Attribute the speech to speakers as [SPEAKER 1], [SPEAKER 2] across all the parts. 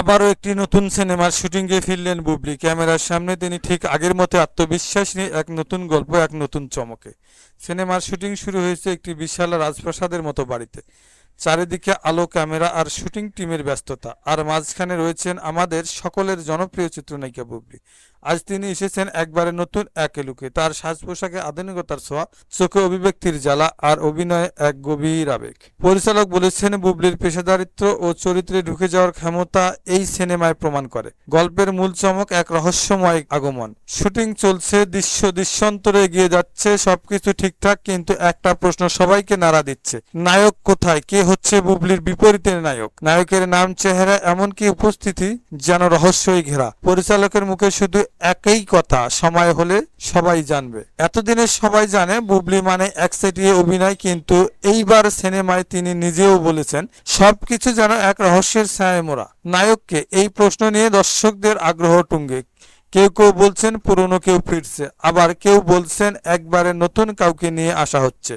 [SPEAKER 1] আবারও একটি নতুন সিনেমার শুটিংয়ে ফিরলেন বুবলি। ক্যামেরার সামনে তিনি ঠিক আগের মতো আত্মবিশ্বাস নিয়ে এক নতুন গল্প, এক নতুন চমকে। সিনেমার শুটিং শুরু হয়েছে একটি বিশাল রাজপ্রাসাদের মতো বাড়িতে। চারিদিকে আলো ক্যামেরা আর শুটিং টিমের ব্যস্ততা। আর মাঝখানে রয়েছেন আমাদের সকলের জনপ্রিয় চিত্রনায়িকা বুবলি। আজ তিনি এসেছেন একবারে নতুন এক লুকে। তার সাজ পোশাকে আধুনিকতার ছোঁয়া, চোখে অভিব্যক্তির জ্বালা আর অভিনয়ে এক গভীর আবেগ। পরিচালক বলেছেন, বুবলির পেশাদারিত্ব ও চরিত্রে ঢুকে যাওয়ার ক্ষমতা এই সিনেমায় প্রমাণ করে। গল্পের মূল চমক এক রহস্যময় আগমন। শুটিং চলছে, দৃশ্য দৃশ্যন্তরে এগিয়ে যাচ্ছে, সবকিছু ঠিকঠাক, কিন্তু একটা প্রশ্ন সবাইকে নাড়া দিচ্ছে। নায়ক কোথায়? কে হচ্ছে বুবলির বিপরীতে নায়ক। নায়কের নাম, চেহারা এমনকি উপস্থিতি যেন রহস্যই ঘেরা। পরিচালকের মুখে শুধু একই কথা, সময় হলে সবাই জানবে। এতদিনে সবাই জানে বুবলি মানে একসাইটিয়ে অভিনয়, কিন্তু এইবার সিনেমায় তিনি নিজেও বলেছেন, সবকিছু যেন এক রহস্যের ছায় মোড়া। নায়ককে এই প্রশ্ন নিয়ে দর্শকদের আগ্রহ টুঙ্গে। কেউ কেউ বলছেন পুরনো কেউ ফিরছে, আবার কেউ বলছেন একবারে নতুন কাউকে নিয়ে আসা হচ্ছে।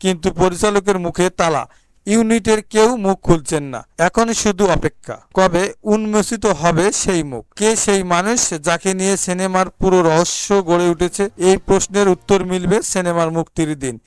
[SPEAKER 1] কিন্তু পরিচালকের মুখে তালা ইউনিটের কেউ মুখ খুলছেন না। এখন শুধু অপেক্ষা। কবে উন্মোচিত হবে সেই মুখ? কে সেই মানুষ যাকে নিয়ে সিনেমার পুরো রহস্য গড়ে উঠেছে? এই প্রশ্নের উত্তর মিলবে সিনেমার মুক্তির দিন।